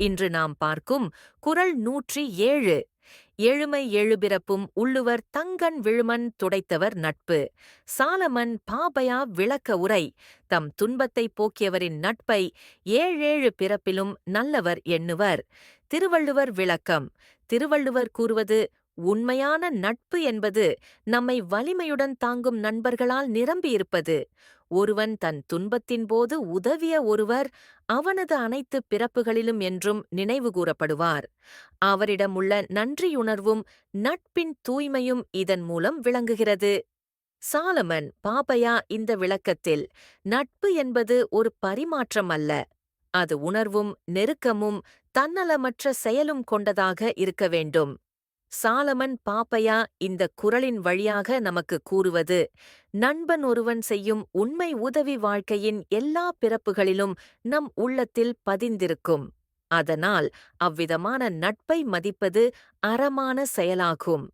இன்று நாம் பார்க்கும் குறள் நூற்றி ஏழு. எழுமை எழுபிறப்பும் உள்ளுவர் தங்கன் விழுமன் துடைத்தவர் நட்பு. சாலமன் பாபையா விளக்க உரை. தம் துன்பத்தை போக்கியவரின் நட்பை ஏழேழு பிறப்பிலும் நல்லவர் எண்ணுவர். திருவள்ளுவர் விளக்கம். திருவள்ளுவர் கூறுவது உண்மையான நட்பு என்பது நம்மை வலிமையுடன் தாங்கும் நண்பர்களால் நிரம்பியிருப்பது. ஒருவன் தன் துன்பத்தின் போது உதவிய ஒருவர் அவனது அனைத்து பிறப்புகளிலும் என்றும் நினைவுகூரப்படுவார் அவரிடமுள்ள நன்றியுணர்வும் நட்பின் தூய்மையும் இதன் மூலம் விளங்குகிறது. சாலமன் பாபையா இந்த விளக்கத்தில் நட்பு என்பது ஒரு பரிமாற்றம் அல்ல. அது உணர்வும் நெருக்கமும் தன்னலமற்ற செயலும் கொண்டதாக இருக்க வேண்டும். சாலமன் பாப்பையா இந்த குறளின் வழியாக நமக்கு கூறுவது நண்பன் ஒருவன் செய்யும் உண்மை உதவி வாழ்க்கையின் எல்லா பிறப்புகளிலும் நம் உள்ளத்தில் பதிந்திருக்கும். அதனால் அவ்விதமான நட்பை மதிப்பது அறமான செயலாகும்.